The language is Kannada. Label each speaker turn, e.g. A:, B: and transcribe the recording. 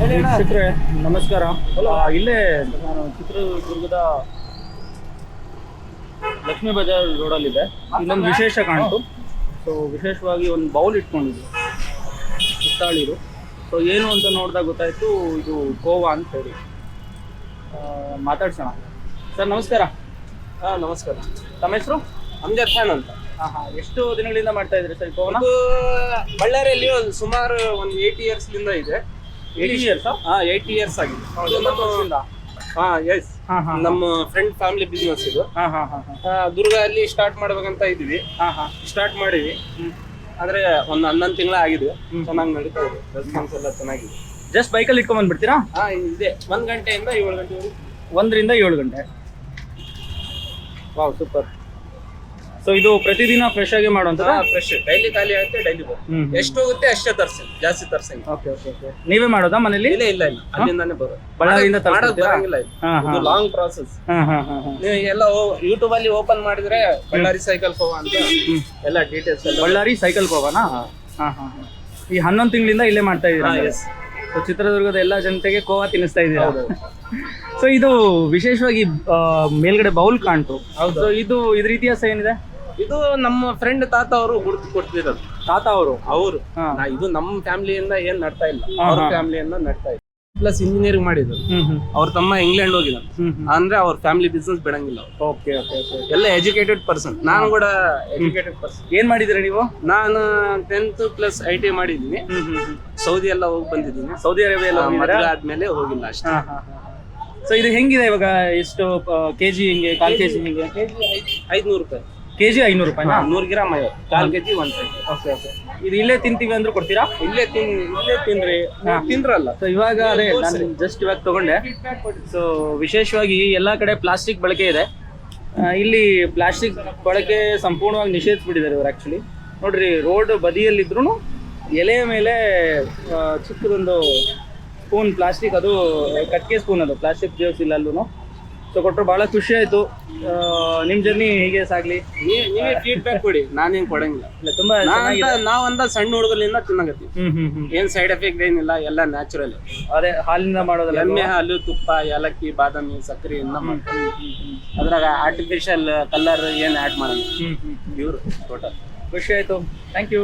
A: ವೀಕ್ಷಕರೇ ನಮಸ್ಕಾರ. ಇಲ್ಲೇ ನಾನು ಚಿತ್ರದುರ್ಗದ ಲಕ್ಷ್ಮೀ ಬಜಾರ್ ರೋಡಲ್ಲಿದೆ. ಇಲ್ಲೊಂದು ವಿಶೇಷ ಕಾಣ್ತು. ಸೊ ವಿಶೇಷವಾಗಿ ಒಂದು ಬೌಲ್ ಇಟ್ಕೊಂಡಿದ್ದೆ ಸುತ್ತಾಳಿರು. ಸೊ ಏನು ಅಂತ ನೋಡಿದಾಗ ಗೊತ್ತಾಯ್ತು ಇದು ಗೋವಾ ಅಂತ ಹೇಳಿ. ಆ, ಮಾತಾಡ್ಸೋಣ. ಸರ್ ನಮಸ್ಕಾರ.
B: ಹಾಂ ನಮಸ್ಕಾರ.
A: ತಮ್ಮ ಹೆಸರು?
B: ಅಮ್ಜದ್ ಖಾನ್ ಅಂತ.
A: ಹಾಂ ಹಾಂ. ಎಷ್ಟು ದಿನಗಳಿಂದ ಮಾಡ್ತಾ ಇದ್ರಿ ಸರ್
B: ಗೋವಾ ಬಳ್ಳಾರಿಯಲ್ಲಿ ಒಂದು ಸುಮಾರು ಒಂದು ಏಯ್ಟಿ ಇಯರ್ಸ್ ಲಿಂದ ಇದೆ.
A: ಏಯ್ಟಿ ಇಯರ್ಸ್
B: ಹಾ ಏಟ್ ಇಯರ್ಸ್ ಆಗಿದೆ. ಹಾ ಎಸ್ ನಮ್ಮ ಫ್ರೆಂಡ್ ಫ್ಯಾಮಿಲಿ ಬಿಸ್ನೆಸ್ ಇದು.
A: ಹಾಂ ಹಾಂ ಹಾಂ ಹಾಂ.
B: ಆ, ದುರ್ಗ ಅಲ್ಲಿ ಸ್ಟಾರ್ಟ್ ಮಾಡ್ಬೇಕಂತ ಇದೀವಿ
A: ಹಾಂ ಹಾಂ.
B: ಸ್ಟಾರ್ಟ್ ಮಾಡಿವಿ. ಆದ್ರೆ ಒಂದ್ ಹನ್ನೊಂದು ತಿಂಗಳ ಆಗಿದೆ. ಚೆನ್ನಾಗಿ ನಡೀತಾ ಇದೆ. ರೆಸ್ಪಾನ್ಸ್ ಎಲ್ಲ ಚೆನ್ನಾಗಿದೆ.
A: ಜಸ್ಟ್ ಬೈಕಲ್ಲಿ ಇಟ್ಕೊಂಡ್ ಬಂದ್ಬಿಡ್ತೀರಾ?
B: ಹಾ ಇದೆ. ಒಂದ್ ಗಂಟೆಯಿಂದ ಏಳು ಗಂಟೆವರೆಗೂ.
A: ಒಂದರಿಂದ ಏಳು ಗಂಟೆ. ವಾವ್ ಸೂಪರ್ ಸೊ ಇದು ಪ್ರತಿದಿನ ಫ್ರೆಶ್ ಆಗಿ ಮಾಡುವಂತ
B: ಫ್ರೆಶ್ ಡೈಲಿ ಖಾಲಿ ಆಗುತ್ತೆ ಡೈಲಿ
A: ಹ್ಮ್
B: ಎಷ್ಟು ಹೋಗುತ್ತೆ ಅಷ್ಟೇ ತರ್ಸಿ ಜಾಸ್ತಿ ತರ್ಸಂಗಿಲ್ಲ
A: ಓಕೆ ಓಕೆ ಓಕೆ ನೀವೇ ಮಾಡೋದಾ ಮನೇಲಿ?
B: ಇಲ್ಲ ಇಲ್ಲ ಇಲ್ಲ. ಅಲ್ಲಿಂದಾನೇ ಬರೋದು.
A: ಬಳ್ಳಾರಿಯಿಂದ?
B: ಬರಂಗಿಲ್ಲ ಇದು.
A: ಹಾ, ಹಾ.
B: ಇದು ಲಾಂಗ್ ಪ್ರಾಸೆಸ್
A: ಹಾಂ ಹಾಂ ಹಾಂ ಹಾಂ.
B: ನೀವು ಎಲ್ಲ ಯೂಟ್ಯೂಬ್ ಅಲ್ಲಿ ಓಪನ್ ಮಾಡಿದ್ರೆ ಬಳ್ಳಾರಿ ಸೈಕಲ್ ಕೋವಾ ಅಂತ ಎಲ್ಲ ಡೀಟೇಲ್ಸ್ ಎಲ್ಲ
A: ಬಳ್ಳಾರಿ ಸೈಕಲ್ ಹೋಗೋಣ ಹಾ. ಹಾ ಹಾಂ ಈ ಹನ್ನೊಂದು ತಿಂಗಳಿಂದ ಇಲ್ಲೇ ಮಾಡ್ತಾ
B: ಹಾ,
A: ಇದ್ದೀರಾ
B: yes.
A: ಸೊ ಚಿತ್ರದುರ್ಗದ ಎಲ್ಲ ಜನತೆಗೆ ಕೋವಾ ತಿನ್ನಿಸ್ತಾ ಇದ್ದೀರಾ? ಸೊ ಇದು ವಿಶೇಷವಾಗಿ ಆ, ಮೇಲ್ಗಡೆ ಬೌಲ್ ಕಾಣ್ತು.
B: ಹೌದು.
A: ಸೊ ಇದು ಇದ್ರ ಇತಿಹಾಸ ಏನಿದೆ?
B: ಇದು ನಮ್ಮ ಫ್ರೆಂಡ್ ತಾತ ಅವರು ಗುರುತು ಕೊಡ್ತಿರೋದು.
A: ತಾತ ಅವರು.
B: ಅವರು. ಇದು ನಮ್ಮ ಫ್ಯಾಮಿಲಿಯಿಂದ ಏನ್ ನಡ್ತಾ ಇಲ್ಲ. ಅವ್ರ. ಫ್ಯಾಮಿಲಿಯಿಂದ ನಡ್ತಾ ಇಲ್ಲ. ಪ್ಲಸ್ ಇಂಜಿನಿಯರಿಂಗ್ ಮಾಡಿದ್ರು. ಅವ್ರ ತಮ್ಮ ಇಂಗ್ಲೆಂಡ್
A: ಹ್ಮ್
B: ಅಂದ್ರೆ ಅವ್ರ ಫ್ಯಾಮಿಲಿ ಬಿಸ್ನೆಸ್ ಬಿಡಂಗಿಲ್ಲ
A: ಓಕೆ ಓಕೆ
B: ಎಲ್ಲ ಎಜುಕೇಟೆಡ್ ಪರ್ಸನ್ ನಾನು ಕೂಡ ಎಜುಕೇಟೆಡ್ ಪರ್ಸನ್
A: ಏನ್ ಮಾಡಿದ್ರಿ ನೀವು?
B: ನಾನು ಟೆಂತ್ ಪ್ಲಸ್ ಐ ಟಿ
A: ಮಾಡಿದೀನಿ
B: ಸೌದಿ ಎಲ್ಲ ಹೋಗಿ ಬಂದಿದ್ದೀನಿ.
A: ಸೌದಿ ಅರೇಬಿಯಾ ಎಲ್ಲ
B: ಮದುವೆ ಆದ್ಮೇಲೆ ಹೋಗಿಲ್ಲ ಅಷ್ಟೇ.
A: ಸೊ ಇದು ಹೆಂಗಿದೆ ಇವಾಗ ಎಷ್ಟು ಕೆಜಿ ಹಿಂಗೆ ಕಾಲ್ ಕೆಜಿ ಹಿಂಗೆ?
B: ಐದ್ನೂರು ರೂಪಾಯಿ.
A: ಕೆಜಿ ಐನೂರು ರೂಪಾಯಿನಾ?
B: ನೂರು ಗ್ರಾಮ್ ಐವತ್ತು. ಕಾಲ್ KG one twenty
A: okay okay. ಇದು ಇಲ್ಲೇ ತಿಂತೀವಿ ಅಂದ್ರೆ ಕೊಡ್ತೀರಾ?
B: ಇಲ್ಲೇ ತಿನ್ ಇಲ್ಲೇ ತಿನ್ರಿ. ತಿಂದ್ರಲ್ಲ.
A: ಸೊ ಇವಾಗ ಅದೇ ನಾನು ಜಸ್ಟ್ ಇವಾಗ ತಗೊಂಡೆ. ಸೊ ವಿಶೇಷವಾಗಿ ಎಲ್ಲ ಕಡೆ ಪ್ಲಾಸ್ಟಿಕ್ ಬಳಕೆ ಇದೆ. ಆ, ಇಲ್ಲಿ ಪ್ಲಾಸ್ಟಿಕ್ ಬಳಕೆ ಸಂಪೂರ್ಣವಾಗಿ ನಿಷೇಧಿಸ್ಬಿಟ್ಟಿದ್ದಾರೆ ಇವರು ಆ್ಯಕ್ಚುಲಿ ನೋಡ್ರಿ ರೋಡ್ ಬದಿಯಲ್ಲಿದ್ರು ಎಲೆಯ ಮೇಲೆ ಆ, ಚಿಕ್ಕದೊಂದು ಸ್ಪೂನ್ ಪ್ಲಾಸ್ಟಿಕ್ ಅದು ಕಟ್ಕೆ ಸ್ಪೂನ್ ಅದು ಪ್ಲಾಸ್ಟಿಕ್ ಉಪಯೋಗಿಸಿಲ್ಲ ಅಲ್ಲೂ ಸೊ ಕೊಟ್ಟರು ಬಹಳ ಖುಷಿ ಆಯ್ತು. ನಿಮ್ಮ ಜರ್ನಿ ಹೀಗೆ ಸಾಗ್ಲಿ?
B: ನೀವೇ ಫೀಡ್ಬ್ಯಾಕ್ ಕೊಡಿ. ನಾನೇನ್ ಕೊಡಂಗಿಲ್ಲ.
A: ಇಲ್ಲ ತುಂಬ ಚೆನ್ನಾಗಿದೆ.
B: ಸಣ್ಣ ಹುಡುಗರಿಂದ
A: ಹ್ಮ್ ಹ್ಮ್ ಹ್ಮ್.
B: ಏನ್ ಸೈಡ್ ಎಫೆಕ್ಟ್ ಏನಿಲ್ಲ ಎಲ್ಲ ನ್ಯಾಚುರಲ್
A: ಅದೇ ಹಾಲಿನಿಂದ ಮಾಡೋದಲ್ಲ
B: ಎಮ್ಮೆ ಹಾಲು ತುಪ್ಪ ಏಲಕ್ಕಿ ಬಾದಾಮಿ ಸಕ್ಕರೆ ಇಂದ ಅದ್ರಾಗ ಆರ್ಟಿಫಿಷಿಯಲ್ ಕಲರ್ ಏನ್ ಆಡ್ ಮಾಡಲ್ಲ. ಇವ್ರು ಟೋಟಲ್
A: ಖುಷಿ ಆಯ್ತು. Thank you